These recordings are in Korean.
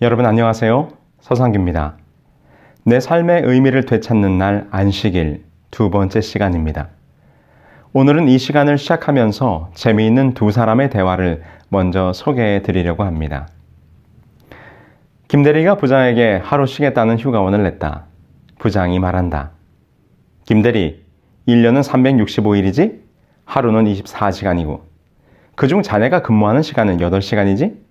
여러분 안녕하세요. 서상규입니다. 내 삶의 의미를 되찾는 날 안식일 두 번째 시간입니다. 오늘은 이 시간을 시작하면서 재미있는 두 사람의 대화를 먼저 소개해 드리려고 합니다. 김대리가 부장에게 하루 쉬겠다는 휴가원을 냈다. 부장이 말한다. 김대리, 1년은 365일이지? 하루는 24시간이고. 그중 자네가 근무하는 시간은 8시간이지?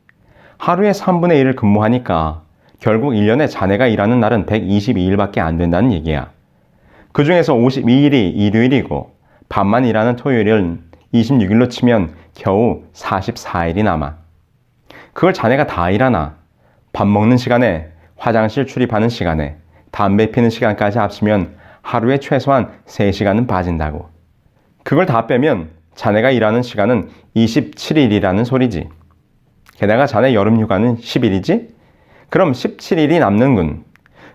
하루에 3분의 1을 근무하니까 결국 1년에 자네가 일하는 날은 122일밖에 안 된다는 얘기야. 그 중에서 52일이 일요일이고 반만 일하는 토요일은 26일로 치면 겨우 44일이 남아. 그걸 자네가 다 일하나? 밥 먹는 시간에, 화장실 출입하는 시간에, 담배 피는 시간까지 합치면 하루에 최소한 3시간은 빠진다고. 그걸 다 빼면 자네가 일하는 시간은 27일이라는 소리지. 게다가 자네 여름 휴가는 10일이지? 그럼 17일이 남는군.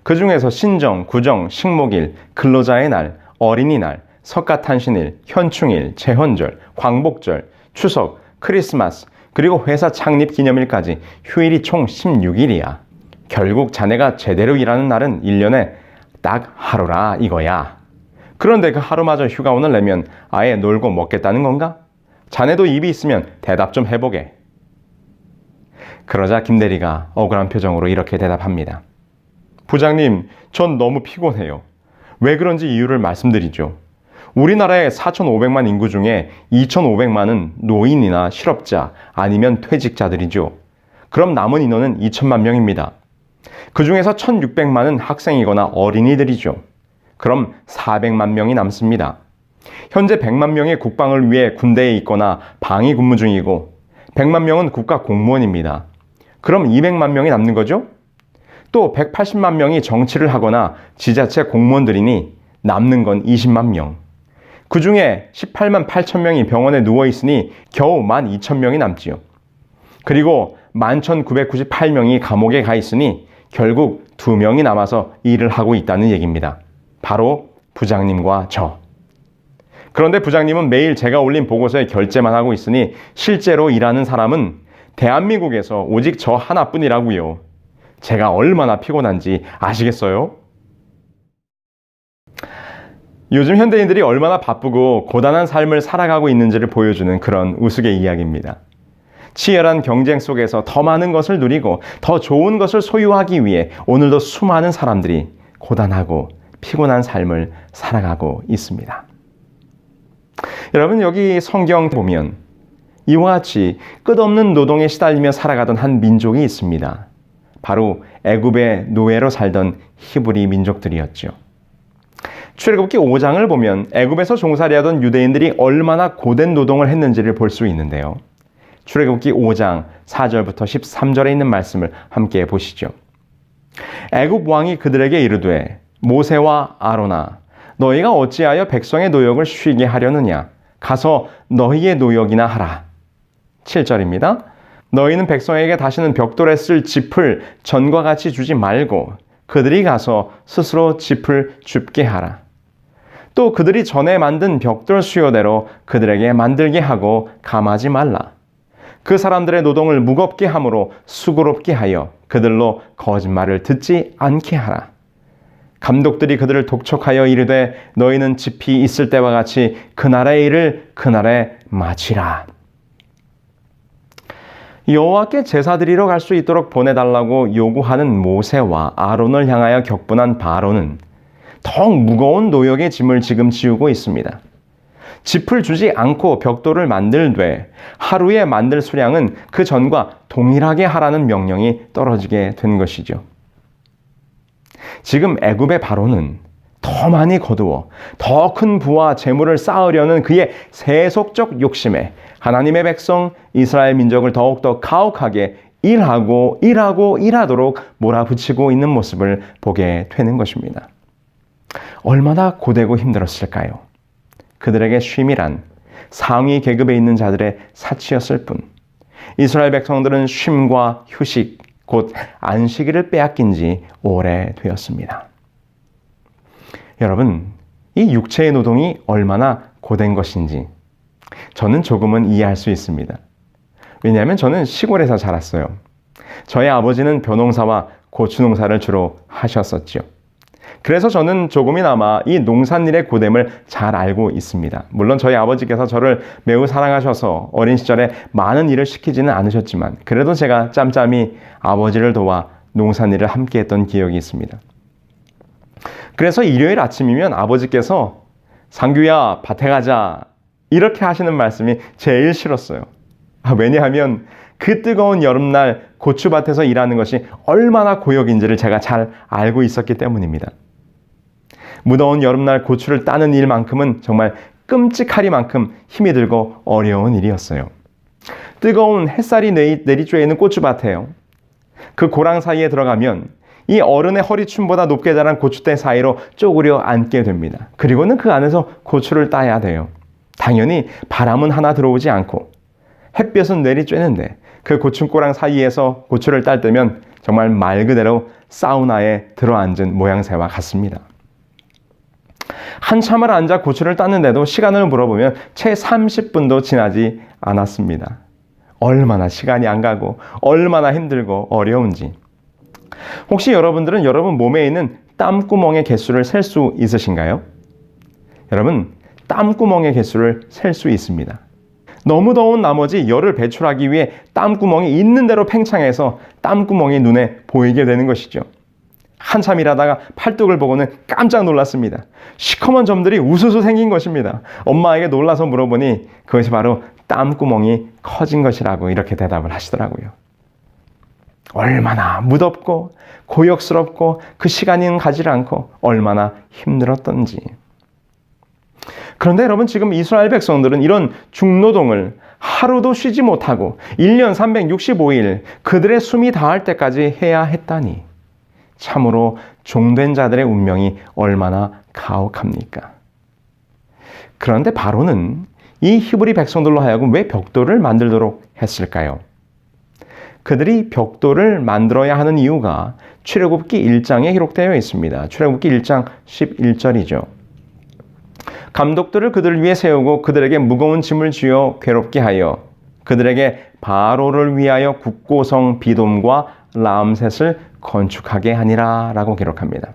그 중에서 신정, 구정, 식목일, 근로자의 날, 어린이날, 석가탄신일, 현충일, 제헌절, 광복절, 추석, 크리스마스, 그리고 회사 창립 기념일까지 휴일이 총 16일이야. 결국 자네가 제대로 일하는 날은 1년에 딱 하루라 이거야. 그런데 그 하루마저 휴가원을 내면 아예 놀고 먹겠다는 건가? 자네도 입이 있으면 대답 좀 해보게. 그러자 김대리가 억울한 표정으로 이렇게 대답합니다. 부장님, 전 너무 피곤해요. 왜 그런지 이유를 말씀드리죠. 우리나라의 4,500만 인구 중에 2,500만은 노인이나 실업자 아니면 퇴직자들이죠. 그럼 남은 인원은 2천만 명입니다. 그 중에서 1,600만은 학생이거나 어린이들이죠. 그럼 400만 명이 남습니다. 현재 100만 명의 국방을 위해 군대에 있거나 방위 근무 중이고 100만 명은 국가 공무원입니다. 그럼 200만 명이 남는 거죠? 또 180만 명이 정치를 하거나 지자체 공무원들이니 남는 건 20만 명. 그 중에 18만 8천 명이 병원에 누워 있으니 겨우 1만 2천 명이 남지요. 그리고 11,998명이 감옥에 가 있으니 결국 2명이 남아서 일을 하고 있다는 얘기입니다. 바로 부장님과 저. 그런데 부장님은 매일 제가 올린 보고서에 결제만 하고 있으니 실제로 일하는 사람은 대한민국에서 오직 저 하나뿐이라고요. 제가 얼마나 피곤한지 아시겠어요? 요즘 현대인들이 얼마나 바쁘고 고단한 삶을 살아가고 있는지를 보여주는 그런 우스개 이야기입니다. 치열한 경쟁 속에서 더 많은 것을 누리고 더 좋은 것을 소유하기 위해 오늘도 수많은 사람들이 고단하고 피곤한 삶을 살아가고 있습니다. 여러분 여기 성경 보면 이와 같이 끝없는 노동에 시달리며 살아가던 한 민족이 있습니다. 바로 애굽의 노예로 살던 히브리 민족들이었죠. 출애굽기 5장을 보면 애굽에서 종살이하던 유대인들이 얼마나 고된 노동을 했는지를 볼 수 있는데요. 출애굽기 5장 4절부터 13절에 있는 말씀을 함께 보시죠. 애굽 왕이 그들에게 이르되 모세와 아로나 너희가 어찌하여 백성의 노역을 쉬게 하려느냐 가서 너희의 노역이나 하라. 7절입니다. 너희는 백성에게 다시는 벽돌에 쓸 짚을 전과 같이 주지 말고 그들이 가서 스스로 짚을 줍게 하라. 또 그들이 전에 만든 벽돌 수요대로 그들에게 만들게 하고 감하지 말라. 그 사람들의 노동을 무겁게 함으로 수고롭게 하여 그들로 거짓말을 듣지 않게 하라. 감독들이 그들을 독촉하여 이르되 너희는 집이 있을 때와 같이 그날의 일을 그날에 마치라. 여호와께 제사 드리러 갈 수 있도록 보내달라고 요구하는 모세와 아론을 향하여 격분한 바로는 더욱 무거운 노역의 짐을 지금 지우고 있습니다. 짚을 주지 않고 벽돌을 만들되 하루에 만들 수량은 그 전과 동일하게 하라는 명령이 떨어지게 된 것이죠. 지금 애굽의 바로는 더 많이 거두어 더 큰 부와 재물을 쌓으려는 그의 세속적 욕심에 하나님의 백성 이스라엘 민족을 더욱더 가혹하게 일하고 일하고 일하도록 몰아붙이고 있는 모습을 보게 되는 것입니다. 얼마나 고되고 힘들었을까요? 그들에게 쉼이란 상위 계급에 있는 자들의 사치였을 뿐 이스라엘 백성들은 쉼과 휴식, 곧 안식일을 빼앗긴 지 오래되었습니다. 여러분, 이 육체의 노동이 얼마나 고된 것인지 저는 조금은 이해할 수 있습니다. 왜냐하면 저는 시골에서 자랐어요. 저희 아버지는 벼농사와 고추 농사를 주로 하셨었지요. 그래서 저는 조금이나마 이 농산일의 고됨을 잘 알고 있습니다. 물론 저희 아버지께서 저를 매우 사랑하셔서 어린 시절에 많은 일을 시키지는 않으셨지만 그래도 제가 짬짬이 아버지를 도와 농산일을 함께 했던 기억이 있습니다. 그래서 일요일 아침이면 아버지께서 상규야 밭에 가자 이렇게 하시는 말씀이 제일 싫었어요. 아, 왜냐하면 그 뜨거운 여름날 고추밭에서 일하는 것이 얼마나 고역인지를 제가 잘 알고 있었기 때문입니다. 무더운 여름날 고추를 따는 일만큼은 정말 끔찍하리만큼 힘이 들고 어려운 일이었어요. 뜨거운 햇살이 내리쬐이는 고추밭에요. 그 고랑 사이에 들어가면 이 어른의 허리춤보다 높게 자란 고추대 사이로 쪼그려 앉게 됩니다. 그리고는 그 안에서 고추를 따야 돼요. 당연히 바람은 하나 들어오지 않고 햇볕은 내리쬐는데 그 고추꼬랑 사이에서 고추를 딸 때면 정말 말 그대로 사우나에 들어앉은 모양새와 같습니다. 한참을 앉아 고추를 땄는데도 시간을 물어보면 채 30분도 지나지 않았습니다. 얼마나 시간이 안 가고 얼마나 힘들고 어려운지. 혹시 여러분들은 여러분 몸에 있는 땀구멍의 개수를 셀 수 있으신가요? 여러분, 땀구멍의 개수를 셀 수 있습니다. 너무 더운 나머지 열을 배출하기 위해 땀구멍이 있는 대로 팽창해서 땀구멍이 눈에 보이게 되는 것이죠. 한참 일하다가 팔뚝을 보고는 깜짝 놀랐습니다. 시커먼 점들이 우수수 생긴 것입니다. 엄마에게 놀라서 물어보니 그것이 바로 땀구멍이 커진 것이라고 이렇게 대답을 하시더라고요. 얼마나 무덥고 고역스럽고 그 시간은 가지 않고 얼마나 힘들었던지. 그런데 여러분 지금 이스라엘 백성들은 이런 중노동을 하루도 쉬지 못하고 1년 365일 그들의 숨이 닿을 때까지 해야 했다니 참으로 종된 자들의 운명이 얼마나 가혹합니까? 그런데 바로는 이 히브리 백성들로 하여금 왜 벽돌을 만들도록 했을까요? 그들이 벽돌을 만들어야 하는 이유가 출애굽기 1장에 기록되어 있습니다. 출애굽기 1장 11절이죠. 감독들을 그들을 위해 세우고 그들에게 무거운 짐을 쥐어 괴롭게 하여 그들에게 바로를 위하여 국고성 비돔과 람셋을 건축하게 하니라라고 기록합니다.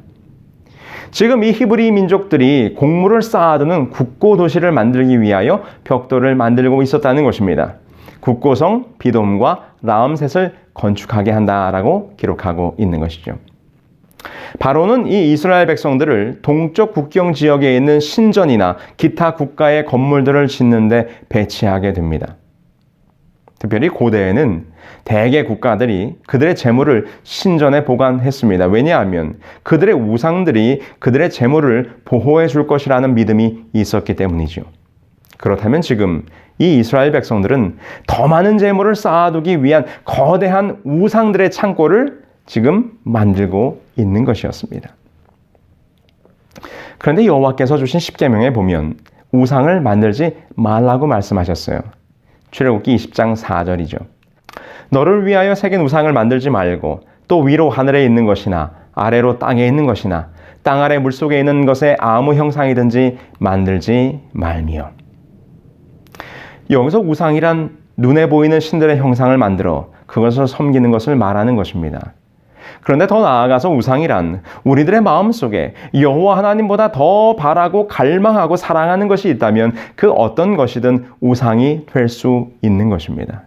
지금 이 히브리 민족들이 곡물을 쌓아두는 국고 도시를 만들기 위하여 벽돌을 만들고 있었다는 것입니다. 국고성 비돔과 라암셋을 건축하게 한다라고 기록하고 있는 것이죠. 바로는 이 이스라엘 백성들을 동쪽 국경 지역에 있는 신전이나 기타 국가의 건물들을 짓는데 배치하게 됩니다. 특별히 고대에는 대개 국가들이 그들의 재물을 신전에 보관했습니다. 왜냐하면 그들의 우상들이 그들의 재물을 보호해 줄 것이라는 믿음이 있었기 때문이죠. 그렇다면 지금 이 이스라엘 백성들은 더 많은 재물을 쌓아두기 위한 거대한 우상들의 창고를 지금 만들고 있는 것이었습니다. 그런데 여호와께서 주신 십계명에 보면 우상을 만들지 말라고 말씀하셨어요. 출애굽기 20장 4절이죠. 너를 위하여 새긴 우상을 만들지 말고 또 위로 하늘에 있는 것이나 아래로 땅에 있는 것이나 땅 아래 물속에 있는 것에 아무 형상이든지 만들지 말미요. 여기서 우상이란 눈에 보이는 신들의 형상을 만들어 그것을 섬기는 것을 말하는 것입니다. 그런데 더 나아가서 우상이란 우리들의 마음 속에 여호와 하나님보다 더 바라고 갈망하고 사랑하는 것이 있다면 그 어떤 것이든 우상이 될 수 있는 것입니다.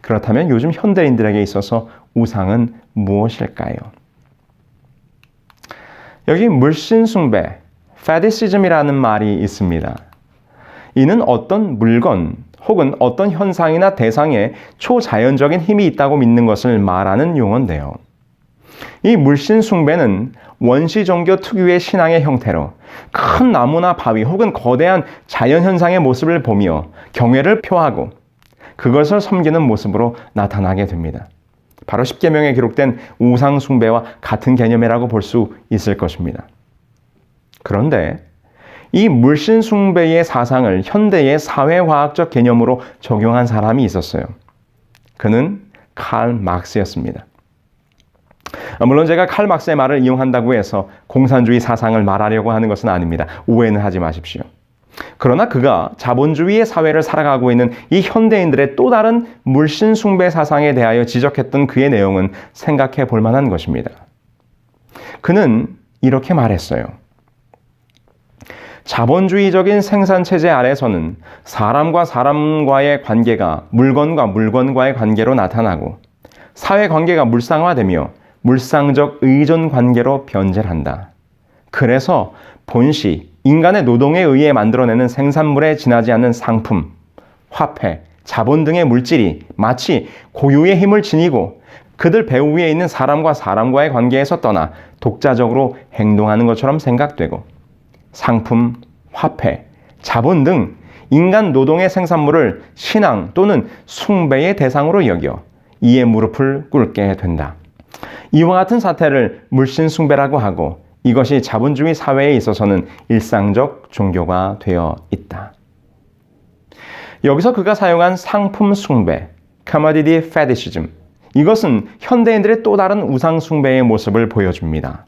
그렇다면 요즘 현대인들에게 있어서 우상은 무엇일까요? 여기 물신숭배, 페디시즘이라는 말이 있습니다. 이는 어떤 물건 혹은 어떤 현상이나 대상에 초자연적인 힘이 있다고 믿는 것을 말하는 용어인데요. 이 물신 숭배는 원시 종교 특유의 신앙의 형태로 큰 나무나 바위 혹은 거대한 자연 현상의 모습을 보며 경외를 표하고 그것을 섬기는 모습으로 나타나게 됩니다. 바로 십계명에 기록된 우상 숭배와 같은 개념이라고 볼 수 있을 것입니다. 그런데 이 물신 숭배의 사상을 현대의 사회화학적 개념으로 적용한 사람이 있었어요. 그는 칼 막스였습니다. 물론 제가 칼 막스의 말을 이용한다고 해서 공산주의 사상을 말하려고 하는 것은 아닙니다. 오해는 하지 마십시오. 그러나 그가 자본주의의 사회를 살아가고 있는 이 현대인들의 또 다른 물신 숭배 사상에 대하여 지적했던 그의 내용은 생각해 볼 만한 것입니다. 그는 이렇게 말했어요. 자본주의적인 생산 체제 아래서는 사람과 사람과의 관계가 물건과 물건과의 관계로 나타나고 사회 관계가 물상화되며 물상적 의존 관계로 변질한다. 그래서 본시 인간의 노동에 의해 만들어내는 생산물에 지나지 않는 상품, 화폐, 자본 등의 물질이 마치 고유의 힘을 지니고 그들 배후 위에 있는 사람과 사람과의 관계에서 떠나 독자적으로 행동하는 것처럼 생각되고 상품, 화폐, 자본 등 인간 노동의 생산물을 신앙 또는 숭배의 대상으로 여겨 이에 무릎을 꿇게 된다. 이와 같은 사태를 물신 숭배라고 하고 이것이 자본주의 사회에 있어서는 일상적 종교가 되어 있다. 여기서 그가 사용한 상품 숭배, commodity fetishism. 이것은 현대인들의 또 다른 우상 숭배의 모습을 보여줍니다.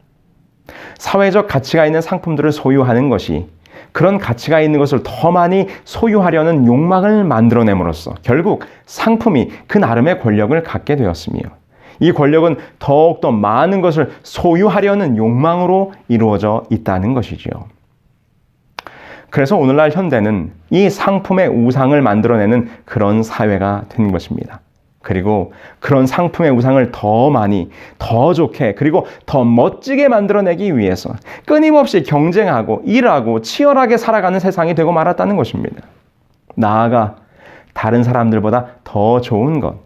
사회적 가치가 있는 상품들을 소유하는 것이 그런 가치가 있는 것을 더 많이 소유하려는 욕망을 만들어냄으로써 결국 상품이 그 나름의 권력을 갖게 되었으며 이 권력은 더욱더 많은 것을 소유하려는 욕망으로 이루어져 있다는 것이지요. 그래서 오늘날 현대는 이 상품의 우상을 만들어내는 그런 사회가 된 것입니다. 그리고 그런 상품의 우상을 더 많이, 더 좋게, 그리고 더 멋지게 만들어내기 위해서 끊임없이 경쟁하고 일하고 치열하게 살아가는 세상이 되고 말았다는 것입니다. 나아가 다른 사람들보다 더 좋은 것,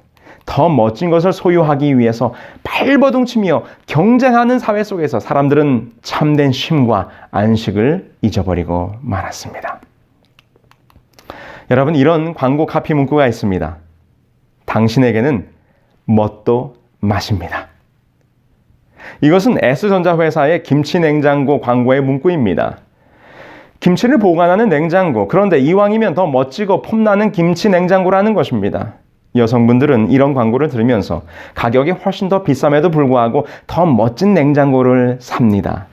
더 멋진 것을 소유하기 위해서 발버둥치며 경쟁하는 사회 속에서 사람들은 참된 쉼과 안식을 잊어버리고 말았습니다. 여러분, 이런 광고 카피 문구가 있습니다. 당신에게는 뭣도 마십니다. 이것은 S전자 회사의 김치 냉장고 광고의 문구입니다. 김치를 보관하는 냉장고, 그런데 이왕이면 더 멋지고 폼나는 김치 냉장고라는 것입니다. 여성분들은 이런 광고를 들으면서 가격이 훨씬 더 비쌈에도 불구하고 더 멋진 냉장고를 삽니다.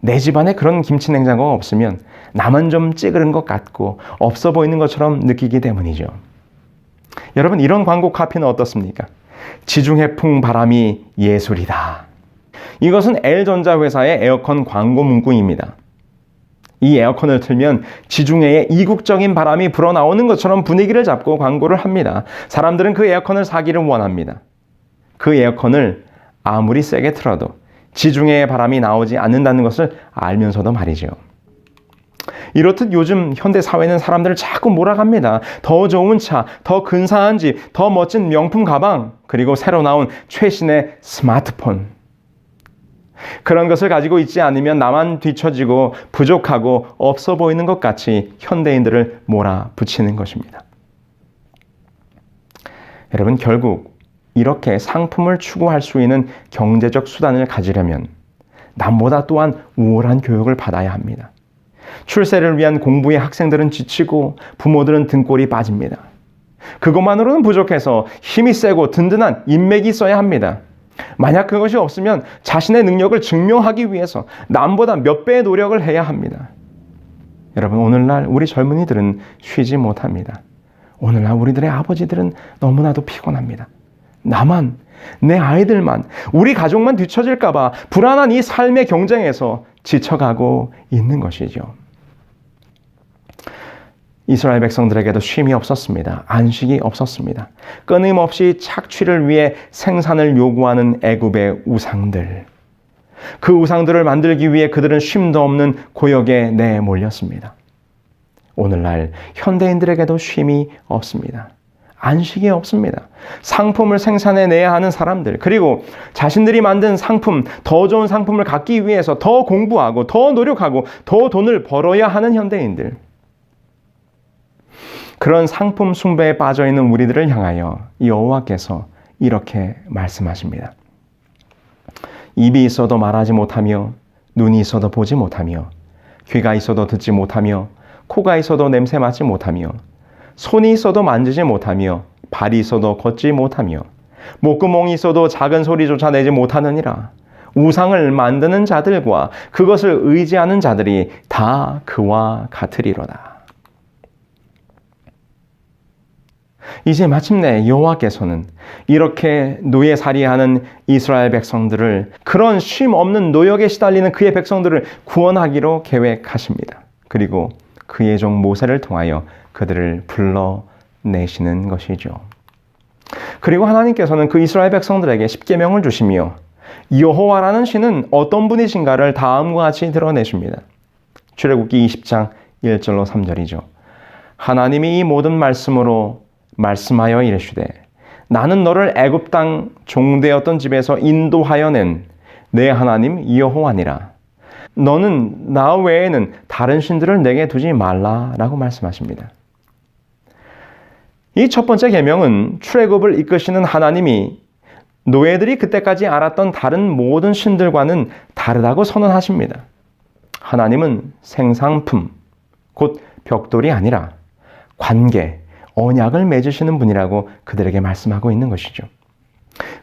내 집안에 그런 김치 냉장고가 없으면 나만 좀 찌그른 것 같고 없어 보이는 것처럼 느끼기 때문이죠. 여러분 이런 광고 카피는 어떻습니까? 지중해풍 바람이 예술이다. 이것은 L전자 회사의 에어컨 광고 문구입니다. 이 에어컨을 틀면 지중해에 이국적인 바람이 불어나오는 것처럼 분위기를 잡고 광고를 합니다. 사람들은 그 에어컨을 사기를 원합니다. 그 에어컨을 아무리 세게 틀어도 지중해의 바람이 나오지 않는다는 것을 알면서도 말이죠. 이렇듯 요즘 현대 사회는 사람들을 자꾸 몰아갑니다. 더 좋은 차, 더 근사한 집, 더 멋진 명품 가방, 그리고 새로 나온 최신의 스마트폰. 그런 것을 가지고 있지 않으면 나만 뒤처지고 부족하고 없어 보이는 것 같이 현대인들을 몰아붙이는 것입니다. 여러분, 결국 이렇게 상품을 추구할 수 있는 경제적 수단을 가지려면 남보다 또한 우월한 교육을 받아야 합니다. 출세를 위한 공부에 학생들은 지치고 부모들은 등골이 빠집니다. 그것만으로는 부족해서 힘이 세고 든든한 인맥이 있어야 합니다. 만약 그것이 없으면 자신의 능력을 증명하기 위해서 남보다 몇 배의 노력을 해야 합니다. 여러분, 오늘날 우리 젊은이들은 쉬지 못합니다. 오늘날 우리들의 아버지들은 너무나도 피곤합니다. 나만, 내 아이들만, 우리 가족만 뒤처질까봐 불안한 이 삶의 경쟁에서 지쳐가고 있는 것이죠. 이스라엘 백성들에게도 쉼이 없었습니다. 안식이 없었습니다. 끊임없이 착취를 위해 생산을 요구하는 애굽의 우상들. 그 우상들을 만들기 위해 그들은 쉼도 없는 고역에 내몰렸습니다. 오늘날 현대인들에게도 쉼이 없습니다. 안식이 없습니다. 상품을 생산해 내야 하는 사람들, 그리고 자신들이 만든 상품, 더 좋은 상품을 갖기 위해서 더 공부하고, 더 노력하고, 더 돈을 벌어야 하는 현대인들. 그런 상품 숭배에 빠져 있는 우리들을 향하여 여호와께서 이렇게 말씀하십니다. 입이 있어도 말하지 못하며 눈이 있어도 보지 못하며 귀가 있어도 듣지 못하며 코가 있어도 냄새 맡지 못하며 손이 있어도 만지지 못하며 발이 있어도 걷지 못하며 목구멍이 있어도 작은 소리조차 내지 못하느니라 우상을 만드는 자들과 그것을 의지하는 자들이 다 그와 같으리로다. 이제 마침내 여호와께서는 이렇게 노예살이하는 이스라엘 백성들을 그런 쉼 없는 노역에 시달리는 그의 백성들을 구원하기로 계획하십니다. 그리고 그의 종 모세를 통하여 그들을 불러내시는 것이죠. 그리고 하나님께서는 그 이스라엘 백성들에게 십계명을 주시며 여호와라는 신은 어떤 분이신가를 다음과 같이 드러내십니다. 출애굽기 20장 1절로 3절이죠. 하나님이 이 모든 말씀으로 말씀하여 이르시되 나는 너를 애굽 땅 종되었던 집에서 인도하여 낸 내 하나님 여호와니라. 너는 나 외에는 다른 신들을 내게 두지 말라라고 말씀하십니다. 이 첫 번째 계명은 출애굽을 이끄시는 하나님이 노예들이 그때까지 알았던 다른 모든 신들과는 다르다고 선언하십니다. 하나님은 생상품, 곧 벽돌이 아니라 관계, 언약을 맺으시는 분이라고 그들에게 말씀하고 있는 것이죠.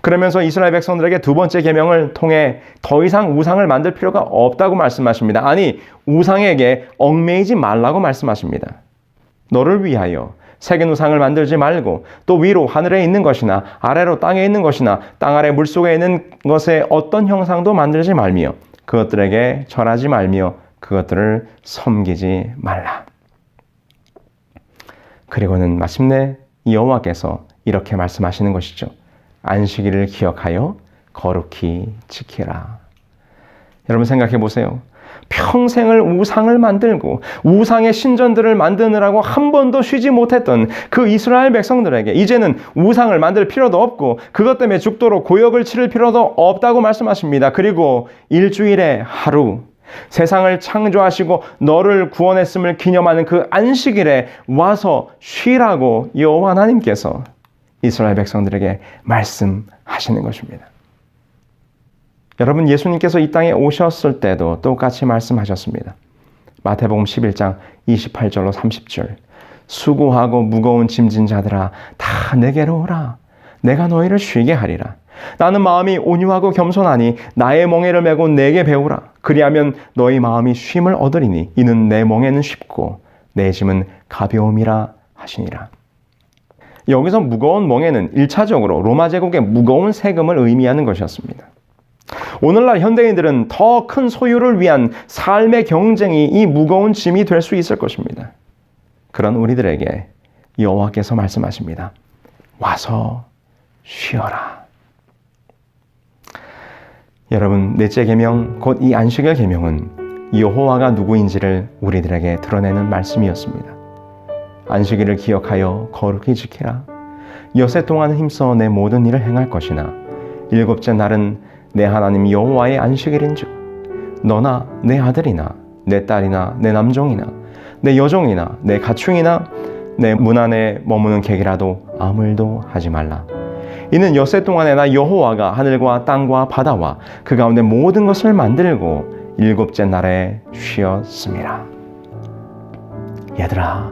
그러면서 이스라엘 백성들에게 두 번째 계명을 통해 더 이상 우상을 만들 필요가 없다고 말씀하십니다. 아니, 우상에게 얽매이지 말라고 말씀하십니다. 너를 위하여 우상을 만들지 말고 또 위로 하늘에 있는 것이나 아래로 땅에 있는 것이나 땅 아래 물속에 있는 것의 어떤 형상도 만들지 말며 그것들에게 절하지 말며 그것들을 섬기지 말라. 그리고는 마침내 여호와께서 이렇게 말씀하시는 것이죠. 안식일을 기억하여 거룩히 지키라. 여러분 생각해 보세요. 평생을 우상을 만들고 우상의 신전들을 만드느라고 한 번도 쉬지 못했던 그 이스라엘 백성들에게 이제는 우상을 만들 필요도 없고 그것 때문에 죽도록 고역을 치를 필요도 없다고 말씀하십니다. 그리고 일주일에 하루 세상을 창조하시고 너를 구원했음을 기념하는 그 안식일에 와서 쉬라고 여호와 하나님께서 이스라엘 백성들에게 말씀하시는 것입니다. 여러분 예수님께서 이 땅에 오셨을 때도 똑같이 말씀하셨습니다. 마태복음 11장 28절로 30절. 수고하고 무거운 짐진 자들아 다 내게로 오라. 내가 너희를 쉬게 하리라. 나는 마음이 온유하고 겸손하니 나의 멍에를 메고 내게 배우라. 그리하면 너희 마음이 쉼을 얻으리니 이는 내 멍에는 쉽고 내 짐은 가벼움이라 하시니라. 여기서 무거운 멍에는 1차적으로 로마 제국의 무거운 세금을 의미하는 것이었습니다. 오늘날 현대인들은 더 큰 소유를 위한 삶의 경쟁이 이 무거운 짐이 될 수 있을 것입니다. 그런 우리들에게 여호와께서 말씀하십니다. 와서 쉬어라. 여러분, 넷째 계명 곧 이 안식일 계명은 여호와가 누구인지를 우리들에게 드러내는 말씀이었습니다. 안식일을 기억하여 거룩히 지키라. 여세 동안 힘써 내 모든 일을 행할 것이나 일곱째 날은 내 하나님 여호와의 안식일인즉 너나 내 아들이나 내 딸이나 내 남종이나 내 여종이나 내 가충이나 내 문 안에 머무는 객이라도 아무 일도 하지 말라. 이는 여세 동안에 나 여호와가 하늘과 땅과 바다와 그 가운데 모든 것을 만들고 일곱째 날에 쉬었습니다. 얘들아,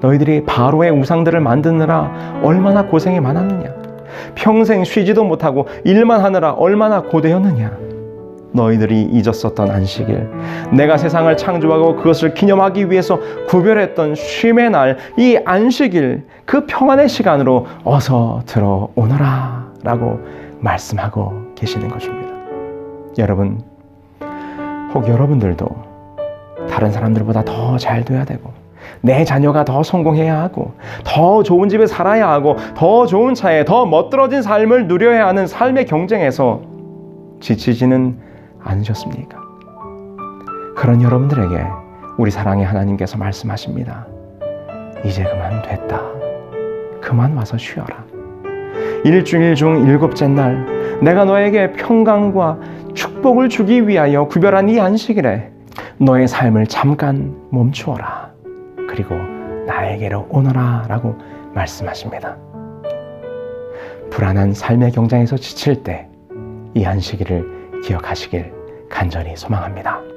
너희들이 바로의 우상들을 만드느라 얼마나 고생이 많았느냐? 평생 쉬지도 못하고 일만 하느라 얼마나 고되었느냐. 너희들이 잊었었던 안식일, 내가 세상을 창조하고 그것을 기념하기 위해서 구별했던 쉼의 날, 이 안식일, 그 평안의 시간으로 어서 들어오너라. 라고 말씀하고 계시는 것입니다. 여러분, 혹 여러분들도 다른 사람들보다 더 잘 돼야 되고, 내 자녀가 더 성공해야 하고 더 좋은 집에 살아야 하고 더 좋은 차에 더 멋들어진 삶을 누려야 하는 삶의 경쟁에서 지치지는 않으셨습니까? 그런 여러분들에게 우리 사랑의 하나님께서 말씀하십니다. 이제 그만 됐다. 그만 와서 쉬어라. 일주일 중 일곱째 날 내가 너에게 평강과 축복을 주기 위하여 구별한 이 안식일에 너의 삶을 잠깐 멈추어라. 그리고 나에게로 오너라 라고 말씀하십니다. 불안한 삶의 경장에서 지칠 때이 안식일을 기억하시길 간절히 소망합니다.